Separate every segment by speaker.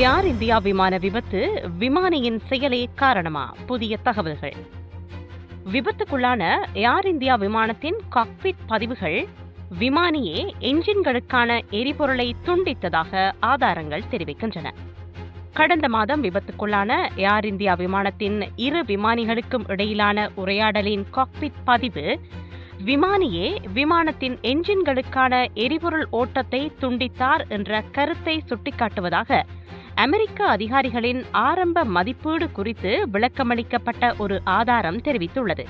Speaker 1: ஏர் India விமான விபத்து விமானியின் செயலே காரணமா? புதிய தகவல்கள். விபத்துக்குள்ளான ஏர் இந்தியா விமானத்தின் காக்பிட் பதிவுகள் விமானியே என்ஜின்களுக்கான எரிபொருளை துண்டித்ததாக ஆதாரங்கள் தெரிவிக்கின்றன. கடந்த மாதம் விபத்துக்குள்ளான ஏர் இந்தியா விமானத்தின் இரு விமானிகளுக்கும் இடையிலான உரையாடலின் காக்பிட் பதிவு விமானியே விமானத்தின் என்ஜின்களுக்கான எரிபொருள் ஓட்டத்தை துண்டித்தார் என்ற கருத்தை சுட்டிக்காட்டுவதாக அமெரிக்க அதிகாரிகளின் ஆரம்ப மதிப்பீடு குறித்து விளக்கமளிக்கப்பட்ட ஒரு ஆதாரம் தெரிவித்துள்ளது.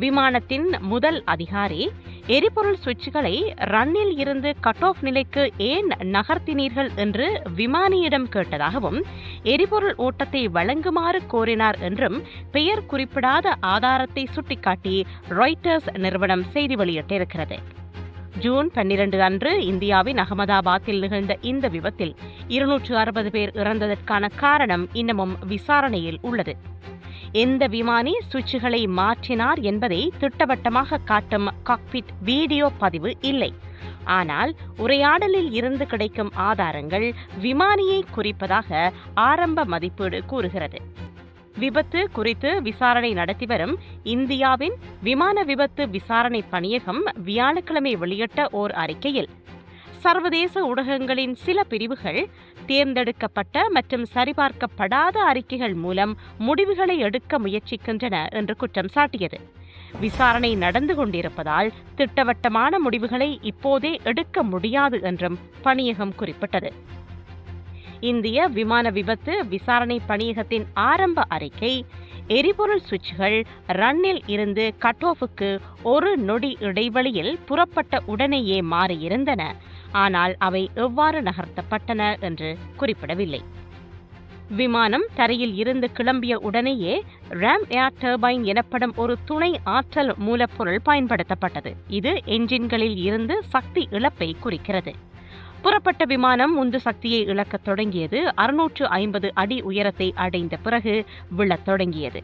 Speaker 1: விமானத்தின் முதல் அதிகாரி எரிபொருள் சுவிட்சுகளை ரன்னில் இருந்து கட் ஆஃப் நிலைக்கு ஏன் நகர்த்தினீர்கள் என்று விமானியிடம் கேட்டதாகவும் எரிபொருள் ஓட்டத்தை வழங்குமாறு கோரினார் என்றும் பெயர் குறிப்பிடாத ஆதாரத்தை சுட்டிக்காட்டி ராய்ட்டர்ஸ் நிறுவனம் செய்தி வெளியிட்டிருக்கிறது. ஜூன் பன்னிரண்டு அன்று இந்தியாவின் அகமதாபாத்தில் நிகழ்ந்த இந்த விபத்தில் இருநூற்று அறுபது பேர் இறந்ததற்கான காரணம் இன்னமும் விசாரணையில் உள்ளது. எந்த விமானி சுவிட்சுகளை மாற்றினார் என்பதை திட்டவட்டமாக காட்டும் காக்பிட் வீடியோ பதிவு இல்லை. ஆனால் உரையாடலில் இருந்து கிடைக்கும் ஆதாரங்கள் விமானியை குறிப்பதாக ஆரம்ப மதிப்பீடு கூறுகிறது. விபத்து குறித்து விசாரணை நடத்தி வரும் இந்தியாவின் விமான விபத்து விசாரணை பணியகம் வியாழக்கிழமை வெளியிட்ட ஓர் அறிக்கையில் சர்வதேச ஊடகங்களின் சில பிரிவுகள் தேர்ந்தெடுக்கப்பட்ட மற்றும் சரிபார்க்கப்படாத அறிக்கைகள் மூலம் முடிவுகளை எடுக்க முயற்சிக்கின்றன என்று குற்றம் சாட்டியது. விசாரணை நடந்து கொண்டிருப்பதால் திட்டவட்டமான முடிவுகளை இப்போதே எடுக்க முடியாது என்றும் பணியகம் குறிப்பிட்டது. இந்திய விமான விபத்து விசாரணை பணியகத்தின் ஆரம்ப அறிக்கை எரிபொருள் சுவிட்சுகள் ரன்னில் இருந்து கட் ஆஃபுக்கு ஒரு நொடி இடைவெளியில் புறப்பட்ட உடனேயே மாறியிருந்தன. ஆனால் அவை எவ்வாறு நகர்த்தப்பட்டன என்று குறிப்பிடவில்லை. விமானம் தரையில் இருந்து கிளம்பிய உடனேயே ராம் ஏர் டர்பைன் எனப்படும் ஒரு துணை ஆற்றல் மூலப்பொருள் பயன்படுத்தப்பட்டது. இது என்ஜின்களில் இருந்து சக்தி இழப்பை குறிக்கிறது. புறப்பட்ட விமானம் உந்து சக்தியை இழக்கத் தொடங்கியது. அறுநூற்று ஐம்பது அடி உயரத்தை அடைந்த பிறகு விழத் தொடங்கியது.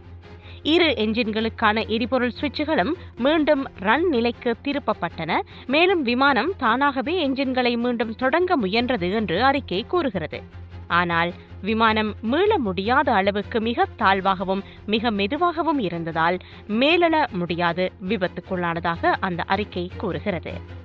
Speaker 1: இரு என்ஜின்களுக்கான எரிபொருள் சுவிட்சுகளும் மீண்டும் ரன் நிலைக்கு திருப்பப்பட்டன. மேலும் விமானம் தானாகவே என்ஜின்களை மீண்டும் தொடங்க முயன்றது என்று அறிக்கை கூறுகிறது. ஆனால் விமானம் மீள முடியாத அளவுக்கு மிக தாழ்வாகவும் மிக மெதுவாகவும் இருந்ததால் மேலெழ முடியாது விபத்துக்குள்ளானதாக அந்த அறிக்கை கூறுகிறது.